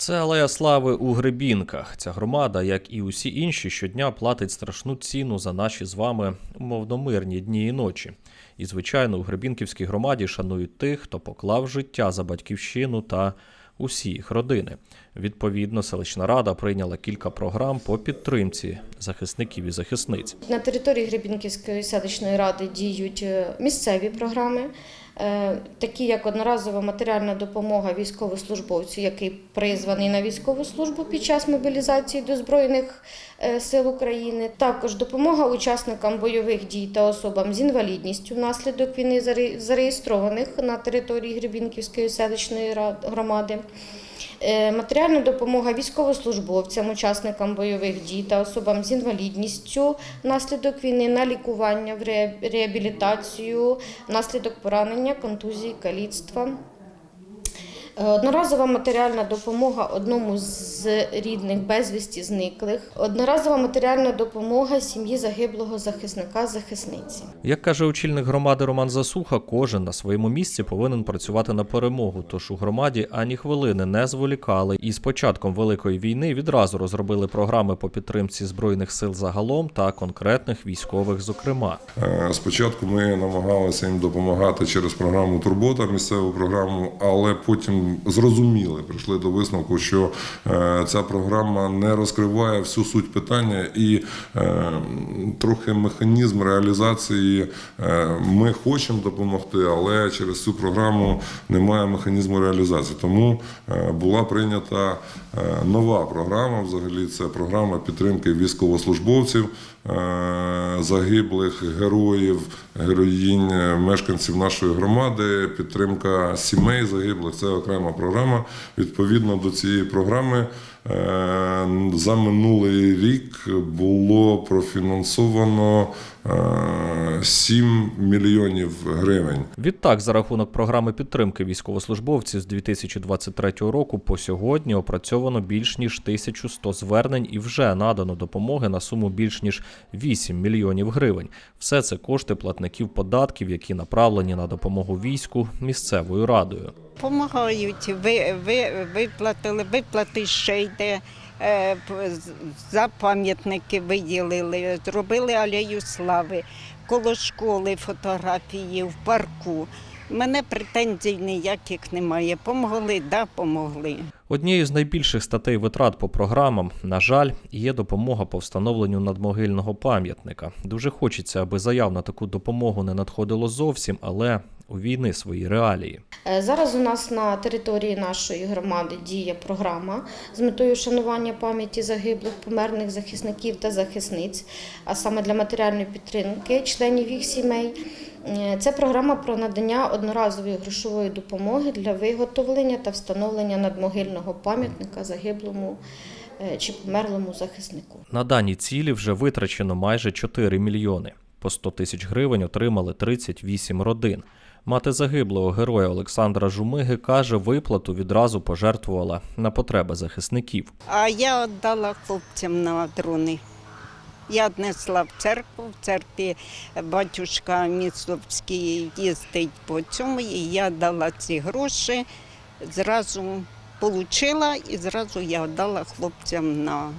Це алея слави у Гребінках. Ця громада, як і усі інші, щодня платить страшну ціну за наші з вами умовно мирні дні і ночі. І, звичайно, у Гребінківській громаді шанують тих, хто поклав життя за батьківщину та усі їх родини. Відповідно, селищна рада прийняла кілька програм по підтримці захисників і захисниць. На території Гребінківської селищної ради діють е, місцеві програми, такі як одноразова матеріальна допомога військовослужбовцю, який призваний на військову службу під час мобілізації до Збройних е, сил України. Також допомога учасникам бойових дій та особам з інвалідністю внаслідок війни зареєстрованих на території Гребінківської селищної громади. Е, Матеріальна допомога військовослужбовцям, учасникам бойових дій та особам з інвалідністю внаслідок війни на лікування, в ре- реабілітацію, внаслідок поранення, контузії, каліцтва. Е, Одноразова матеріальна допомога одному з рідних безвісті зниклих. Одноразова матеріальна допомога сім'ї загиблого захисника захисниці. Як каже очільник громади Роман Засуха, кожен на своєму місці повинен працювати на перемогу. Тож у громаді ані хвилини не зволікали. І з початком великої війни відразу розробили програми по підтримці збройних сил загалом та конкретних військових, зокрема. Е, Спочатку ми намагалися їм допомагати через програму Турбота, місцеву програму, але потім зрозуміли, прийшли до висновку, що е, ця програма не розкриває всю суть питання і е, трохи механізм реалізації. е, Ми хочемо допомогти, але через цю програму немає механізму реалізації. Тому була прийнята нова програма. Взагалі, це програма підтримки військовослужбовців, загиблих героїв, героїнь, мешканців нашої громади, підтримка сімей загиблих. Це окрема програма. Відповідно до цієї програми за минулий рік було профінансовано е, 7 мільйонів гривень. Відтак, за рахунок програми підтримки військовослужбовців з 2023 року по сьогодні опрацьовано більш ніж 1100 звернень і вже надано допомоги на суму більш ніж 8 мільйонів гривень. Все це кошти платників податків, які направлені на допомогу війську місцевою радою. Помагають, ви, ви, виплатили, виплати ще йде. е, За пам'ятники виділили, зробили алею слави, коло школи фотографії в парку. Мене претензій ніяких немає. Помогли, да, помогли. Однією з найбільших статей витрат по програмам, на жаль, є допомога по встановленню надмогильного пам'ятника. Дуже хочеться, аби заяв на таку допомогу не надходило зовсім, але у війни свої реалії. Е, Зараз у нас на території нашої громади діє програма з метою вшанування пам'яті загиблих, померлих захисників та захисниць, а саме для матеріальної підтримки членів їх сімей. Е, Це програма про надання одноразової грошової допомоги для виготовлення та встановлення надмогильного пам'ятника загиблому е, чи померлому захиснику. На дані цілі вже витрачено майже 4 мільйони. По 100 тисяч гривень отримали 38 родин. Мати загиблого героя Олександра Жумиги каже, виплату відразу пожертвувала на потреби захисників. А я віддала хлопцям на дрони. Я віднесла в церкву, в церкві батюшка Міцовський їздить по цьому, і я дала ці гроші, зразу отримала і зразу я віддала хлопцям на,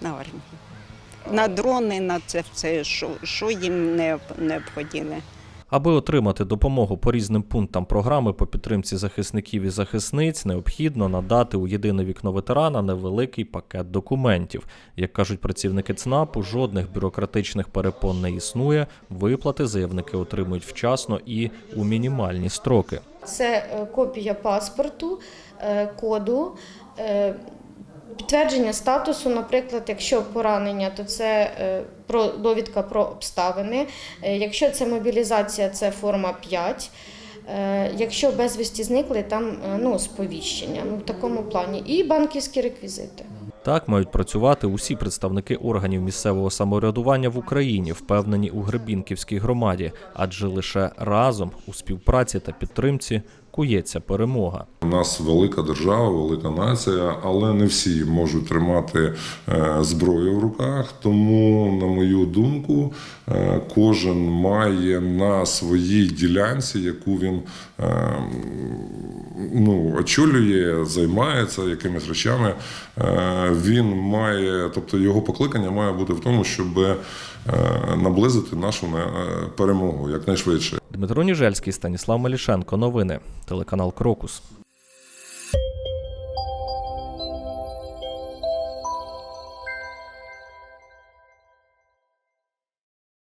на армію. На дрони, на це все, що, що їм не, необхідно. Аби отримати допомогу по різним пунктам програми по підтримці захисників і захисниць, необхідно надати у єдине вікно ветерана невеликий пакет документів. Як кажуть працівники ЦНАПу, жодних бюрократичних перепон не існує. Виплати заявники отримують вчасно і у мінімальні строки. Це е, копія паспорту, е, коду, е, підтвердження статусу, наприклад, якщо поранення, то це е, про довідка про обставини. Е, Якщо це мобілізація, це форма 5. Е, Якщо безвісті зникли, там ну, сповіщення ну, в такому плані. І банківські реквізити. Так мають працювати усі представники органів місцевого самоврядування в Україні, впевнені у Гребінківській громаді, адже лише разом у співпраці та підтримці кується перемога. У нас велика держава, велика нація, але не всі можуть тримати е, зброю в руках. Тому, на мою думку, е, кожен має на своїй ділянці, яку він е, ну, очолює, займається якимись речами. Він має, тобто його покликання має бути в тому, щоб наблизити нашу перемогу якнайшвидше. Дмитро Ніжельський, Станіслав Малішенко. Новини. Телеканал Крокус.